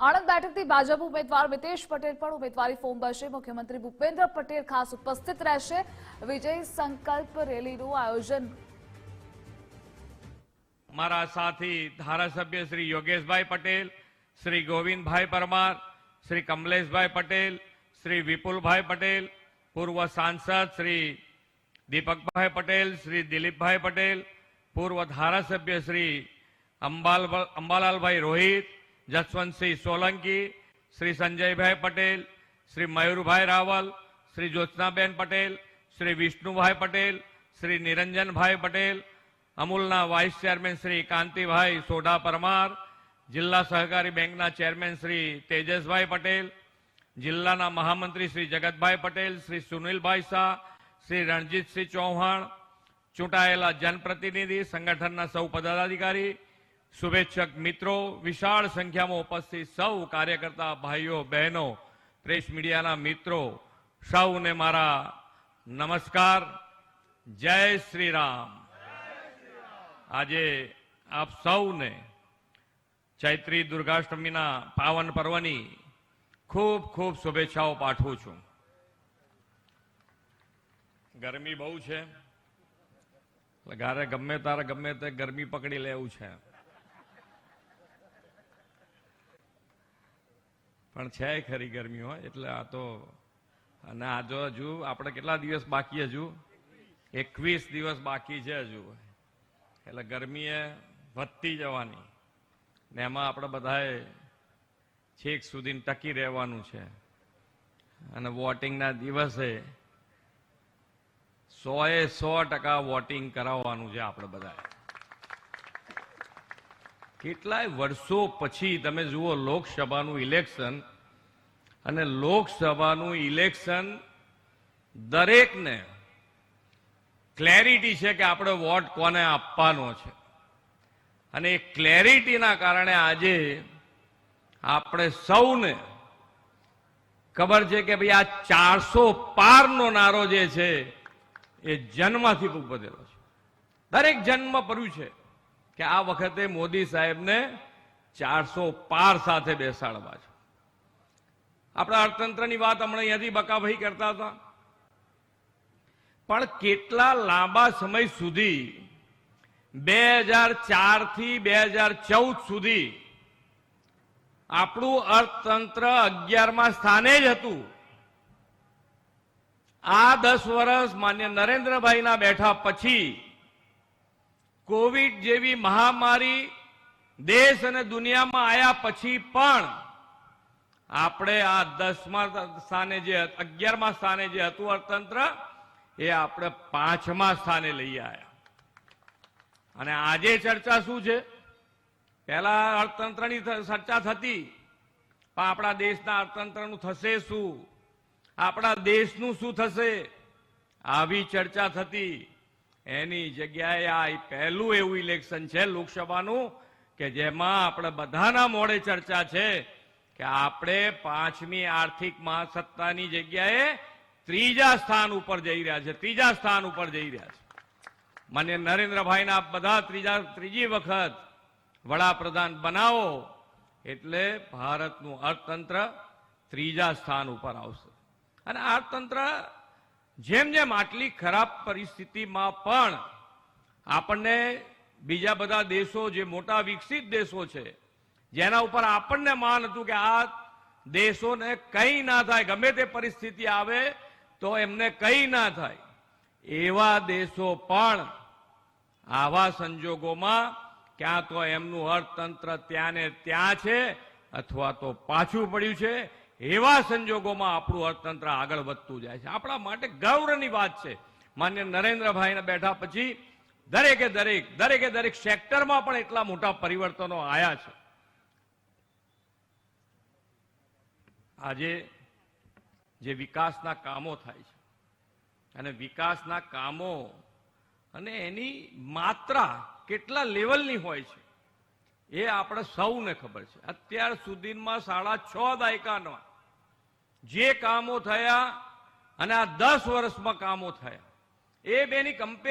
આણંદ બેઠકથી ભાજપ ઉમેદવાર મિતેશ પટેલ પણ ઉમેદવારી ફોર્મ ભરશે. મુખ્યમંત્રી ભૂપેન્દ્ર પટેલ ખાસ ઉપસ્થિત રહેશે. વિજય સંકલ્પ રેલીનું આયોજન. મારા સાથી ધારાસભ્ય શ્રી યોગેશભાઈ પટેલ, શ્રી ગોવિંદભાઈ પરમાર, શ્રી કમલેશભાઈ પટેલ, શ્રી વિપુલભાઈ પટેલ, પૂર્વ સાંસદ શ્રી દીપકભાઈ પટેલ, શ્રી દિલીપભાઈ પટેલ, પૂર્વ ધારાસભ્ય શ્રી અંબાલ, અંબાલાલભાઈ રોહિત જસવંતસિંહ સોલંકી, શ્રી સંજયભાઈ પટેલ, શ્રી મયુરભાઈ રાવલ, શ્રી જ્યોત્સનાબેન પટેલ, શ્રી વિષ્ણુભાઈ પટેલ, શ્રી નિરંજનભાઈ પટેલ, અમૂલના વાઇસ ચેરમેન શ્રી કાંતિભાઈ સોઢા પરમાર, જિલ્લા સહકારી બેંકના ચેરમેન શ્રી તેજસભાઈ પટેલ, જિલ્લાના મહામંત્રી શ્રી જગતભાઈ પટેલ, શ્રી સુનિલભાઈ શાહ, શ્રી રણજીતસિંહ ચૌહાણ, ચૂંટાયેલા જનપ્રતિનિધિ, સંગઠનના સૌ પદાધિકારી શુભેચ્છક મિત્રો, વિશાળ સંખ્યામાં ઉપસ્થિત સૌ કાર્યકર્તા ભાઈઓ, બહેનો, પ્રેસ મીડિયાના મિત્રો, સૌને મારા નમસ્કાર. જય શ્રી રામ આજે આપ સૌને ચૈત્રી દુર્ગાષ્ટમીના પાવન પર્વની ખૂબ ખૂબ શુભેચ્છાઓ પાઠવું છું. ગરમી બહુ છે. એટલે ગારે ગમે તારે ગમે તે ગરમી પકડી લેવું છે. પણ છે ખરી ગરમી હોય એટલે આ તો અને આ જો હજુ આપણે કેટલા દિવસ બાકી હજુ? એકવીસ દિવસ બાકી છે હજુ. એટલે ગરમી એ વધતી જવાની. ને એમાં આપણે બધાએ છેક સુધી ટકી રહેવાનું છે. અને વોટિંગના દિવસે સોએ સો ટકા વોટિંગ કરાવવાનું છે આપણે બધાએ. કેટલાય વર્ષો પછી તમે જુઓ લોકસભાનું ઇલેક્શન અને લોકસભાનું ઇલેક્શન દરેકને ક્લેરિટી છે કે આપણે વોટ કોને આપવાનો છે. અને એ ક્લેરિટીના કારણે આજે આપણે સૌને ખબર છે કે ભાઈ આ ચારસો પારનો નારો જે છે એ જન્મથી ઉપજેલો છે. દરેક જન્મ પડ્યું છે કે આ વખતે મોદી સાહેબને ચારસો પાર સાથે બેસાડવા છે. આપણા અર્થતંત્રની વાત હમણાં અહીંયાથી બકાભાઈ કરતા હતા. પણ કેટલા લાંબા સમય સુધી, બે હજાર ચારથી બે હજાર ચૌદ સુધી આપણું અર્થતંત્ર અગિયારમાં સ્થાને જ હતું. આ દસ વર્ષ માન્ય નરેન્દ્રભાઈના બેઠા પછી કોવિડ જેવી મહામારી દેશ અને દુનિયામાં આવ્યા પછી પણ આપણે આ દસમા સ્થાને જે અગિયારમા સ્થાને જે હતું અર્થતંત્ર, એ આપણે પાંચમા સ્થાને લઈ આવ્યા અને આજે ચર્ચા શું છે? પહેલા અર્થતંત્રની ચર્ચા થતી, પણ આપણા દેશના અર્થતંત્રનું થશે શું? આપણા દેશનું શું થશે? આવી ચર્ચા થતી. એની જગ્યાએ આ પહેલું એવું ઇલેક્શન છે લોકસભાનું, કે જેમાં આપણે બધાના મોડે ચર્ચા છે. કે આપણે પાંચમી આર્થિક મહાસત્તાની જગ્યાએ ત્રીજા સ્થાન ઉપર જઈ રહ્યા છે, ત્રીજા સ્થાન ઉપર જઈ રહ્યા છે. માન્ય નરેન્દ્રભાઈના બધા ત્રીજા, ત્રીજી વખત વડાપ્રધાન બનાવો એટલે ભારતનું અર્થતંત્ર ત્રીજા સ્થાન ઉપર આવશે. અને અર્થતંત્ર જેમ જેમ આટલી ખરાબ પરિસ્થિતિમાં પણ આપણને બીજા બધા દેશો જે મોટા વિકસિત દેશો છે જેના ઉપર આપણને માન હતું કે આ દેશોને કંઈ ના થાય, ગમે તે પરિસ્થિતિ આવે તો એમને કંઈ ના થાય. એવા દેશો પણ આવા સંજોગોમાં ક્યાં તો એમનું અર્થતંત્ર ત્યાં ને ત્યાં છે અથવા તો પાછું પડ્યું છે. એવા સંજોગોમાં આપણું અર્થતંત્ર આગળ વધતું જાય છે. આપણા માટે ગૌરવની વાત છે. માન્ય નરેન્દ્રભાઈને બેઠા પછી દરેકે દરેક દરેકે દરેક સેક્ટરમાં પણ એટલા મોટા પરિવર્તનો આવ્યા છે. આજે જે વિકાસના કામો થાય છે, અને વિકાસના કામો અને એની માત્રા કેટલા લેવલની હોય છે, એ આપણે સૌને ખબર છે. અત્યાર સુધીમાં સાડા છ દાયકાના જે કામો થયા અને આ દસ વર્ષમાં કામો થયા, એ બેની કમ્પેર